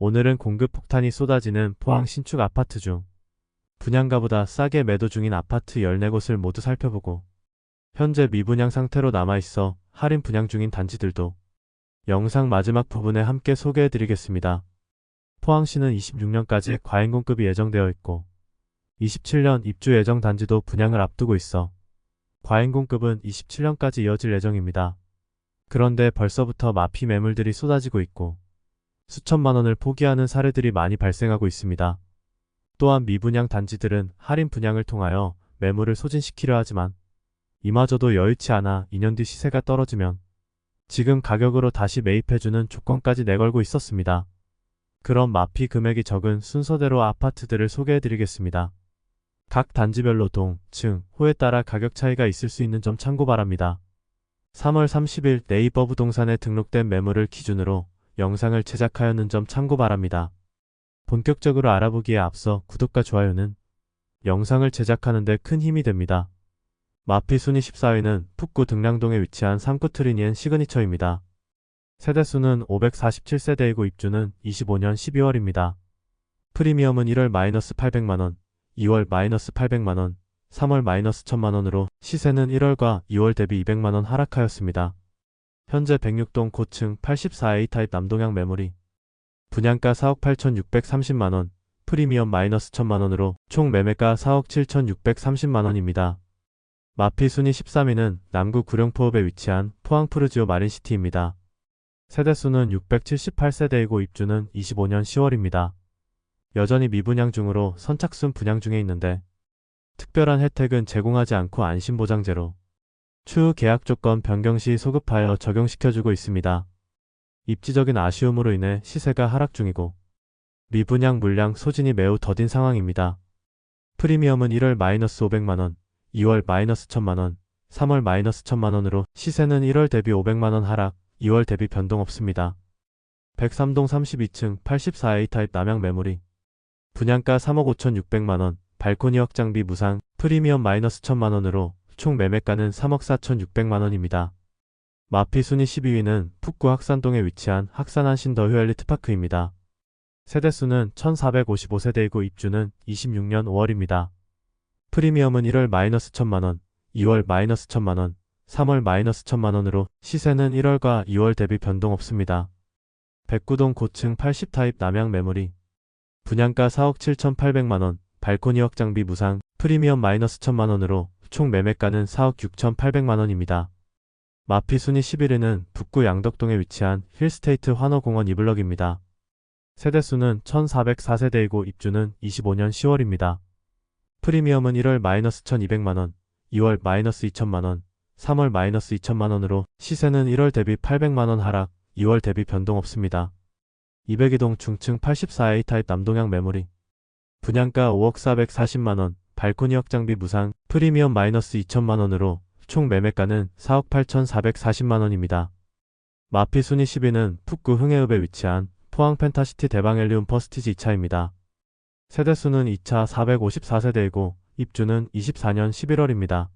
오늘은 공급 폭탄이 쏟아지는 포항 신축 아파트 중 분양가보다 싸게 매도 중인 아파트 14곳을 모두 살펴보고 현재 미분양 상태로 남아있어 할인 분양 중인 단지들도 영상 마지막 부분에 함께 소개해드리겠습니다. 포항시는 26년까지 과잉 공급이 예정되어 있고 27년 입주 예정 단지도 분양을 앞두고 있어 과잉 공급은 27년까지 이어질 예정입니다. 그런데 벌써부터 마피 매물들이 쏟아지고 있고 수천만 원을 포기하는 사례들이 많이 발생하고 있습니다. 또한 미분양 단지들은 할인 분양을 통하여 매물을 소진시키려 하지만 이마저도 여의치 않아 2년 뒤 시세가 떨어지면 지금 가격으로 다시 매입해주는 조건까지 내걸고 있었습니다. 그런 마피 금액이 적은 순서대로 아파트들을 소개해드리겠습니다. 각 단지별로 동, 층, 호에 따라 가격 차이가 있을 수 있는 점 참고 바랍니다. 3월 30일 네이버 부동산에 등록된 매물을 기준으로 영상을 제작하였는 점 참고 바랍니다. 본격적으로 알아보기에 앞서 구독과 좋아요는 영상을 제작하는데 큰 힘이 됩니다. 마피 순위 14위는 북구 등량동에 위치한 3구 트리니엔 시그니처입니다. 세대수는 547세대이고 입주는 25년 12월입니다. 프리미엄은 1월 마이너스 800만원, 2월 마이너스 800만원, 3월 마이너스 1000만원으로 시세는 1월과 2월 대비 200만원 하락하였습니다. 현재 106동 고층 84A 타입 남동향 매물이 분양가 4억 8,630만원, 프리미엄 마이너스 1000만원으로 총 매매가 4억 7,630만원입니다. 마피 순위 13위는 남구 구룡포읍에 위치한 포항 푸르지오 마린시티입니다. 세대수는 678세대이고 입주는 25년 10월입니다. 여전히 미분양 중으로 선착순 분양 중에 있는데 특별한 혜택은 제공하지 않고 안심보장제로 추후 계약 조건 변경 시 소급하여 적용시켜주고 있습니다. 입지적인 아쉬움으로 인해 시세가 하락 중이고 미분양 물량 소진이 매우 더딘 상황입니다. 프리미엄은 1월 마이너스 500만원, 2월 마이너스 1000만원, 3월 마이너스 1000만원으로 시세는 1월 대비 500만원 하락, 2월 대비 변동 없습니다. 103동 32층 84A 타입 남양 매물이 분양가 3억 5,600만원, 발코니 확장비 무상, 프리미엄 마이너스 1000만원으로 총 매매가는 3억 4,600만 원입니다. 마피 순위 12위는 북구 학산동에 위치한 학산한 신 더 휴엘리트 파크입니다. 세대수는 1455세대이고 입주는 26년 5월입니다. 프리미엄은 1월 마이너스 1000만원, 2월 마이너스 1000만원, 3월 마이너스 1000만원으로 시세는 1월과 2월 대비 변동 없습니다. 백구동 고층 80타입 남양 매물이 분양가 4억 7,800만원, 발코니 확장비 무상, 프리미엄 마이너스 1000만원으로 총 매매가는 4억 6,800만원입니다. 마피 순위 11위는 북구 양덕동에 위치한 힐스테이트 환호공원 이블럭입니다. 세대수는 1404세대이고 입주는 25년 10월입니다. 프리미엄은 1월 마이너스 1200만원, 2월 마이너스 2000만원, 3월 마이너스 2000만원으로 시세는 1월 대비 800만원 하락, 2월 대비 변동 없습니다. 202동 중층 84A 타입 남동향 매물이 분양가 5억 440만원, 발코니 확장비 무상, 프리미엄 마이너스 2천만원으로 총 매매가는 4억 8,440만원입니다. 마피 순위 10위는 북구 흥해읍에 위치한 포항 펜타시티 대방엘리움 퍼스티지 2차입니다. 세대수는 2차 454세대이고 입주는 24년 11월입니다.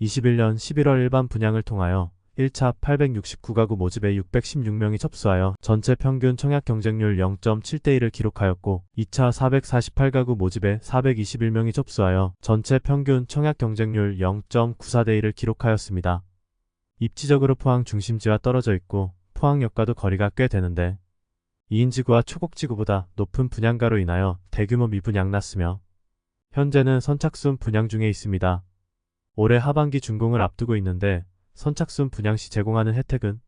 21년 11월 일반 분양을 통하여 1차 869가구 모집에 616명이 접수하여 전체 평균 청약 경쟁률 0.7대 1을 기록하였고 2차 448가구 모집에 421명이 접수하여 전체 평균 청약 경쟁률 0.94대 1을 기록하였습니다. 입지적으로 포항 중심지와 떨어져 있고 포항역과도 거리가 꽤 되는데 2인지구와 초곡지구보다 높은 분양가로 인하여 대규모 미분양 났으며 현재는 선착순 분양 중에 있습니다. 올해 하반기 준공을 앞두고 있는데 선착순 분양 시 제공하는 혜택은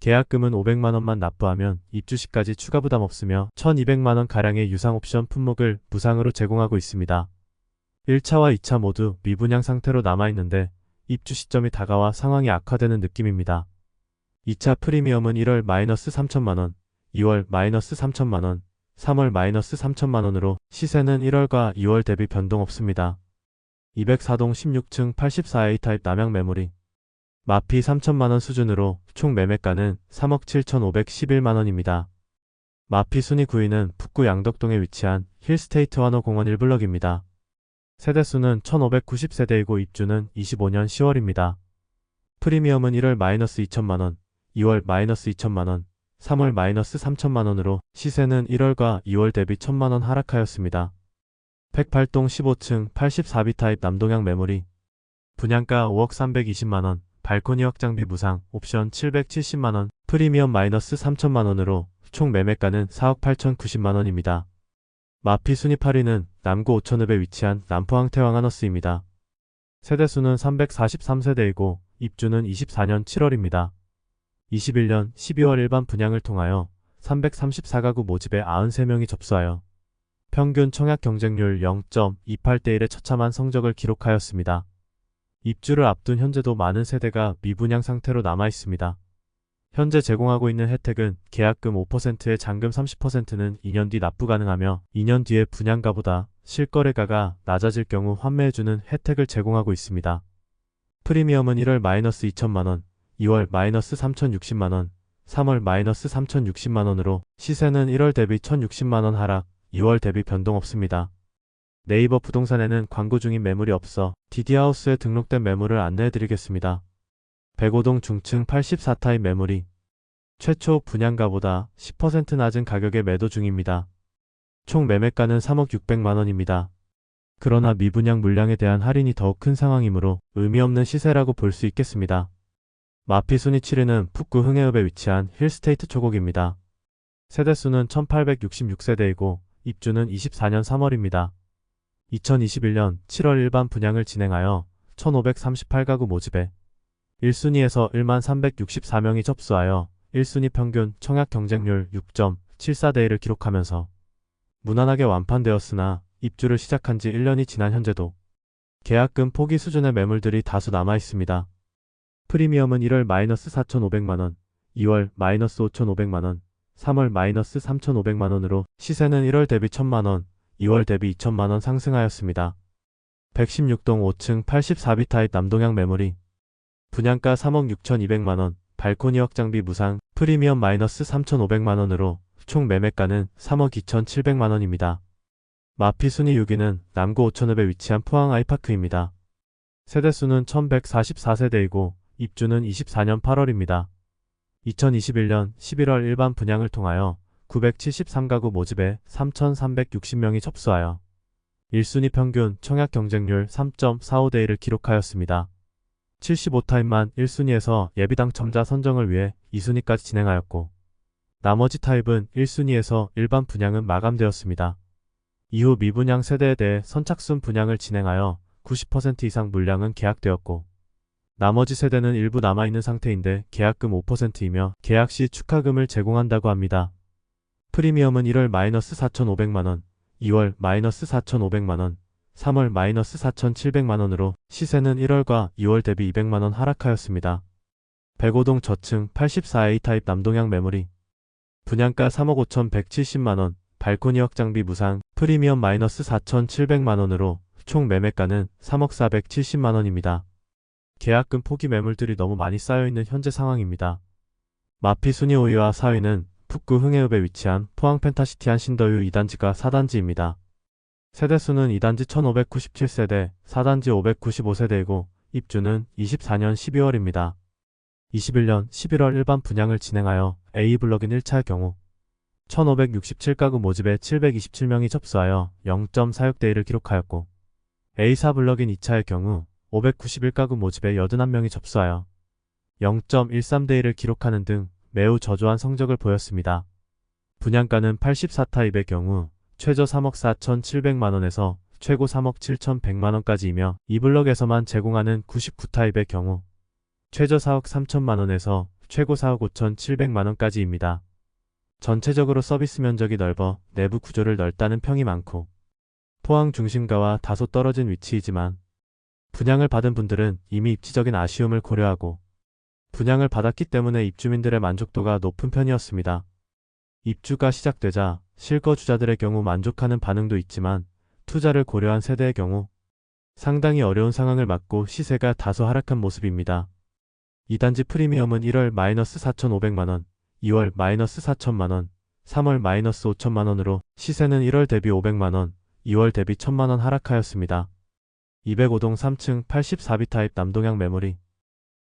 계약금은 500만원만 납부하면 입주 시까지 추가 부담 없으며 1200만원 가량의 유상 옵션 품목을 무상으로 제공하고 있습니다. 1차와 2차 모두 미분양 상태로 남아있는데 입주 시점이 다가와 상황이 악화되는 느낌입니다. 2차 프리미엄은 1월 마이너스 3천만원, 2월 마이너스 3천만원, 3월 마이너스 3천만원으로 시세는 1월과 2월 대비 변동 없습니다. 204동 16층 84A 타입 남양 매물이 마피 3천만원 수준으로 총 매매가는 3억 7,511만원입니다. 마피 순위 9위는 북구 양덕동에 위치한 힐스테이트 환호공원 1블럭입니다. 세대수는 1590세대이고 입주는 25년 10월입니다. 프리미엄은 1월 마이너스 2천만원, 2월 마이너스 2천만원, 3월 마이너스 3천만원으로 시세는 1월과 2월 대비 1천만원 하락하였습니다. 108동 15층 84비 타입 남동향 매물이 분양가 5억 320만원, 발코니 확장비 무상, 옵션 770만원, 프리미엄 마이너스 3천만원으로 총 매매가는 4억 8,090만원입니다. 마피 순위 8위는 남구 5천읍에 위치한 남포항 태왕하너스입니다. 세대수는 343세대이고 입주는 24년 7월입니다. 21년 12월 일반 분양을 통하여 334가구 모집에 93명이 접수하여 평균 청약 경쟁률 0.28대 1의 처참한 성적을 기록하였습니다. 입주를 앞둔 현재도 많은 세대가 미분양 상태로 남아 있습니다. 현재 제공하고 있는 혜택은 계약금 5%에 잔금 30%는 2년 뒤 납부 가능하며 2년 뒤에 분양가보다 실거래가가 낮아질 경우 환매해주는 혜택을 제공하고 있습니다. 프리미엄은 1월 마이너스 2천만원, 2월 마이너스 3,060만원, 3월 마이너스 3,060만원으로 시세는 1월 대비 1,060만원 하락, 2월 대비 변동 없습니다. 네이버 부동산에는 광고 중인 매물이 없어 디디하우스에 등록된 매물을 안내해드리겠습니다. 105동 중층 84타입 매물이 최초 분양가보다 10% 낮은 가격에 매도 중입니다. 총 매매가는 3억 600만원입니다. 그러나 미분양 물량에 대한 할인이 더욱 큰 상황이므로 의미 없는 시세라고 볼 수 있겠습니다. 마피 순위 7위는 북구 흥해읍에 위치한 힐스테이트 초곡입니다. 세대수는 1866세대이고 입주는 24년 3월입니다. 2021년 7월 일반 분양을 진행하여 1538가구 모집에 1순위에서 1만 364명이 접수하여 1순위 평균 청약 경쟁률 6.74대 1을 기록하면서 무난하게 완판되었으나 입주를 시작한 지 1년이 지난 현재도 계약금 포기 수준의 매물들이 다수 남아 있습니다. 프리미엄은 1월 마이너스 4,500만원, 2월 마이너스 5,500만원, 3월 마이너스 3,500만원으로 시세는 1월 대비 1,000만원, 2월 대비 2천만원 상승하였습니다. 116동 5층 84비 타입 남동향 매물이 분양가 3억 6,200만원, 발코니 확장비 무상, 프리미엄 마이너스 3,500만원으로 총 매매가는 3억 2,700만원입니다. 마피 순위 6위는 남구 5천읍에 위치한 포항 아이파크입니다. 세대수는 1144세대이고 입주는 24년 8월입니다. 2021년 11월 일반 분양을 통하여 973가구 모집에 3,360명이 접수하여 1순위 평균 청약 경쟁률 3.45대 1을 기록하였습니다. 75타입만 1순위에서 예비 당첨자 선정을 위해 2순위까지 진행하였고 나머지 타입은 1순위에서 일반 분양은 마감되었습니다. 이후 미분양 세대에 대해 선착순 분양을 진행하여 90% 이상 물량은 계약되었고 나머지 세대는 일부 남아있는 상태인데 계약금 5%이며 계약 시 축하금을 제공한다고 합니다. 프리미엄은 1월 마이너스 4,500만원, 2월 마이너스 4,500만원, 3월 마이너스 4,700만원으로 시세는 1월과 2월 대비 200만원 하락하였습니다. 105동 저층 84A 타입 남동향 매물이 분양가 3억 5,170만원, 발코니 확장비 무상, 프리미엄 마이너스 4,700만원으로 총 매매가는 3억 470만원입니다. 계약금 포기 매물들이 너무 많이 쌓여있는 현재 상황입니다. 마피 순위 5위와 4위는 북구 흥해읍에 위치한 포항 펜타시티 한 신더유 2단지가 4단지입니다. 세대수는 2단지 1597세대, 4단지 595세대이고 입주는 24년 12월입니다. 21년 11월 일반 분양을 진행하여 A블럭인 1차의 경우 1567가구 모집에 727명이 접수하여 0.46대 1을 기록하였고 A4 블럭인 2차의 경우 591가구 모집에 81명이 접수하여 0.13대 1을 기록하는 등 매우 저조한 성적을 보였습니다. 분양가는 84타입의 경우 최저 3억 4,700만원에서 최고 3억 7,100만원까지이며 이 블럭에서만 제공하는 99타입의 경우 최저 4억 3천만원에서 최고 4억 5,700만원까지입니다. 전체적으로 서비스 면적이 넓어 내부 구조를 넓다는 평이 많고 포항 중심가와 다소 떨어진 위치이지만 분양을 받은 분들은 이미 입지적인 아쉬움을 고려하고 분양을 받았기 때문에 입주민들의 만족도가 높은 편이었습니다. 입주가 시작되자 실거주자들의 경우 만족하는 반응도 있지만 투자를 고려한 세대의 경우 상당히 어려운 상황을 맞고 시세가 다소 하락한 모습입니다. 2단지 프리미엄은 1월 마이너스 4,500만원, 2월 마이너스 4천만원, 3월 마이너스 5천만원으로 시세는 1월 대비 500만원, 2월 대비 1000만원 하락하였습니다. 205동 3층 84비 타입 남동향 매물이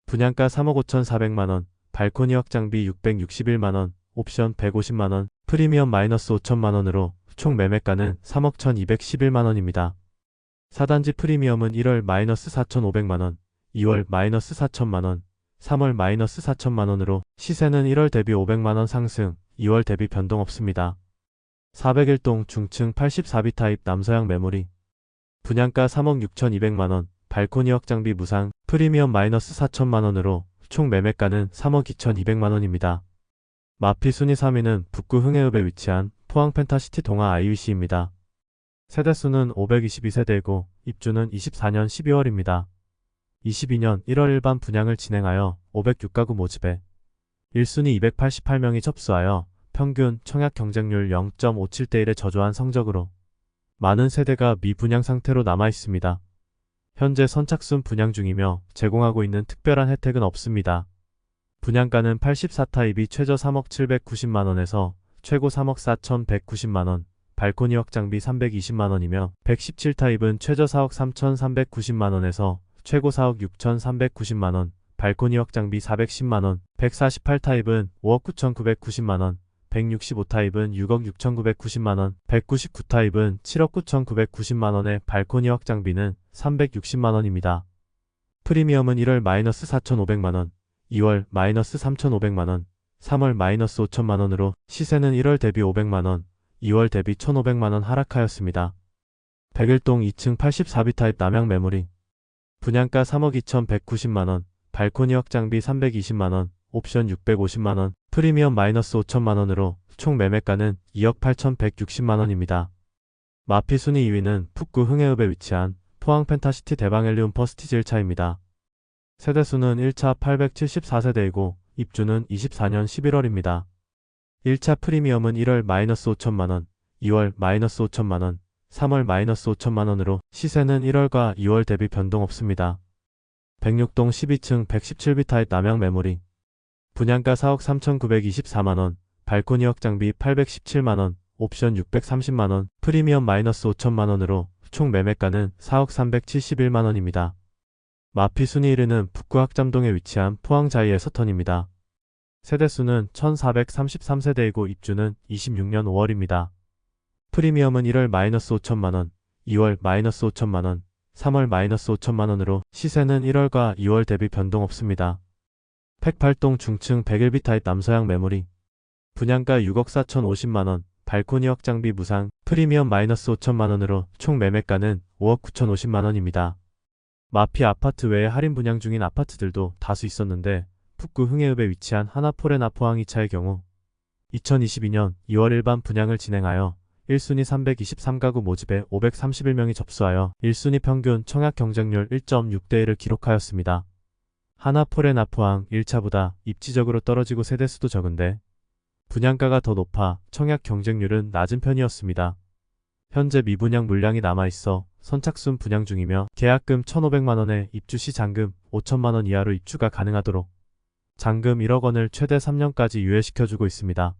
분양가 3억 5,400만원, 발코니 확장비 661만원, 옵션 150만원, 프리미엄 마이너스 5천만원으로 총 매매가는 3억 1211만원입니다. 4단지 프리미엄은 1월 마이너스 4,500만원, 2월 마이너스 4천만원, 3월 마이너스 4천만원으로 시세는 1월 대비 500만원 상승, 2월 대비 변동 없습니다. 401동 중층 84비 타입 남서양 메모리 분양가 3억 6,200만원, 발코니 확장비 무상, 프리미엄 마이너스 4천만원으로 총 매매가는 3억 2,200만원입니다. 마피 순위 3위는 북구 흥해읍에 위치한 포항 펜타시티 동아 IUC입니다. 세대수는 522세대이고 입주는 24년 12월입니다. 22년 1월 일반 분양을 진행하여 506가구 모집에 1순위 288명이 접수하여 평균 청약 경쟁률 0.57대 1의 저조한 성적으로 많은 세대가 미분양 상태로 남아 있습니다. 현재 선착순 분양 중이며 제공하고 있는 특별한 혜택은 없습니다. 분양가는 84타입이 최저 3억 790만원에서 최고 3억 4,190만원, 발코니 확장비 320만원이며 117타입은 최저 4억 3,390만원에서 최고 4억 6,390만원, 발코니 확장비 410만원, 148타입은 5억 9,990만원, 165타입은 6억 6,990만원, 199타입은 7억 9,990만원의 발코니 확장비는 360만원입니다. 프리미엄은 1월 마이너스 4,500만원, 2월 마이너스 3,500만원, 3월 마이너스 5천만원으로 시세는 1월 대비 500만원, 2월 대비 1,500만원 하락하였습니다. 백일동 2층 84비 타입 남양 메모리 분양가 3억 2,190만원, 발코니 확장비 320만원, 옵션 650만원, 프리미엄 마이너스 5천만원으로 총 매매가는 2억 8,160만원입니다. 마피 순위 2위는 북구 흥해읍에 위치한 포항 펜타시티 대방엘리움 퍼스티지 1차입니다. 세대수는 1차 874세대이고 입주는 24년 11월입니다. 1차 프리미엄은 1월 마이너스 5천만원, 2월 마이너스 5천만원, 3월 마이너스 5천만원으로 시세는 1월과 2월 대비 변동 없습니다. 106동 12층 117비 타입 남양 메모리 분양가 4억 3,924만원, 발코니 확장비 817만원, 옵션 630만원, 프리미엄 마이너스 5천만원으로 총 매매가는 4억 371만원입니다. 마피 순위 1위는 북구 학잠동에 위치한 포항자이의 서턴입니다. 세대수는 1433세대이고 입주는 26년 5월입니다. 프리미엄은 1월 마이너스 5천만원, 2월 마이너스 5천만원, 3월 마이너스 5천만원으로 시세는 1월과 2월 대비 변동 없습니다. 108동 중층 101비 타입 남서양 메모리 분양가 6억 4천 50만원, 발코니 확장비 무상, 프리미엄 마이너스 5천만원으로 총 매매가는 5억 9천 50만원입니다. 마피 아파트 외에 할인 분양 중인 아파트들도 다수 있었는데 북구 흥해읍에 위치한 하나포레나 포항 2차의 경우 2022년 2월 일반 분양을 진행하여 1순위 323가구 모집에 531명이 접수하여 1순위 평균 청약 경쟁률 1.6대 1을 기록하였습니다. 하나포레나 포항 1차보다 입지적으로 떨어지고 세대수도 적은데 분양가가 더 높아 청약 경쟁률은 낮은 편이었습니다. 현재 미분양 물량이 남아있어 선착순 분양 중이며 계약금 1,500만원에 입주 시 잔금 5천만원 이하로 입주가 가능하도록 잔금 1억 원을 최대 3년까지 유예시켜주고 있습니다.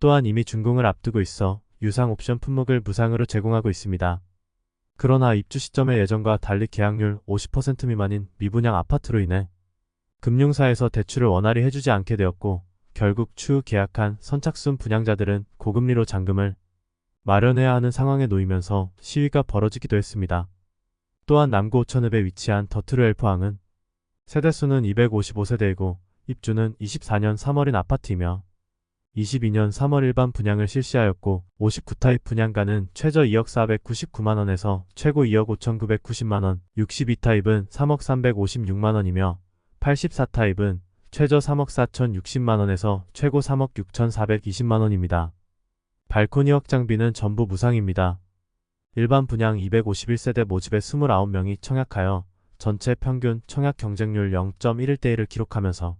또한 이미 준공을 앞두고 있어 유상 옵션 품목을 무상으로 제공하고 있습니다. 그러나 입주 시점의 예정과 달리 계약률 50% 미만인 미분양 아파트로 인해 금융사에서 대출을 원활히 해주지 않게 되었고 결국 추후 계약한 선착순 분양자들은 고금리로 잔금을 마련해야 하는 상황에 놓이면서 시위가 벌어지기도 했습니다. 또한 남구 오천읍에 위치한 더트루엘 포항은 세대수는 255세대이고 입주는 24년 3월인 아파트이며 22년 3월 일반 분양을 실시하였고 59타입 분양가는 최저 2억 499만원에서 최고 2억 5,990만원, 62타입은 3억 356만원이며 84타입은 최저 3억 4,060만원에서 최고 3억 6,420만원입니다. 발코니 확장비는 전부 무상입니다. 일반 분양 251세대 모집에 29명이 청약하여 전체 평균 청약 경쟁률 0.11대 1을 기록하면서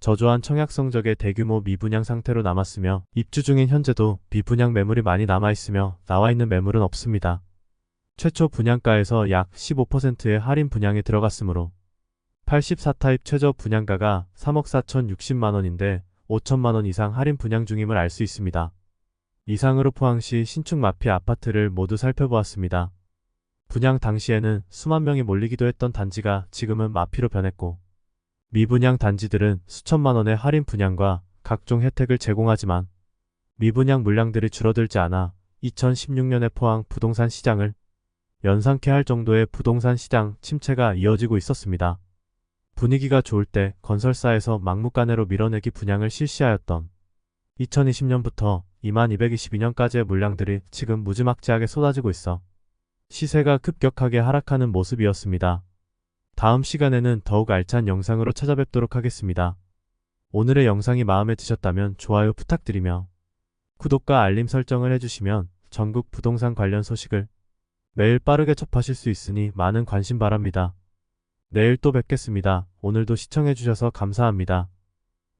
저조한 청약 성적의 대규모 미분양 상태로 남았으며 입주 중인 현재도 미분양 매물이 많이 남아있으며 나와있는 매물은 없습니다. 최초 분양가에서 약 15%의 할인 분양에 들어갔으므로 84타입 최저 분양가가 3억 4,060만원인데 5천만원 이상 할인 분양 중임을 알 수 있습니다. 이상으로 포항시 신축 마피 아파트를 모두 살펴보았습니다. 분양 당시에는 수만 명이 몰리기도 했던 단지가 지금은 마피로 변했고 미분양 단지들은 수천만 원의 할인 분양과 각종 혜택을 제공하지만 미분양 물량들이 줄어들지 않아 2016년에 포항 부동산 시장을 연상케 할 정도의 부동산 시장 침체가 이어지고 있었습니다. 분위기가 좋을 때 건설사에서 막무가내로 밀어내기 분양을 실시하였던 2020년부터 2222년까지의 물량들이 지금 무지막지하게 쏟아지고 있어 시세가 급격하게 하락하는 모습이었습니다. 다음 시간에는 더욱 알찬 영상으로 찾아뵙도록 하겠습니다. 오늘의 영상이 마음에 드셨다면 좋아요 부탁드리며 구독과 알림 설정을 해주시면 전국 부동산 관련 소식을 매일 빠르게 접하실 수 있으니 많은 관심 바랍니다. 내일 또 뵙겠습니다. 오늘도 시청해주셔서 감사합니다.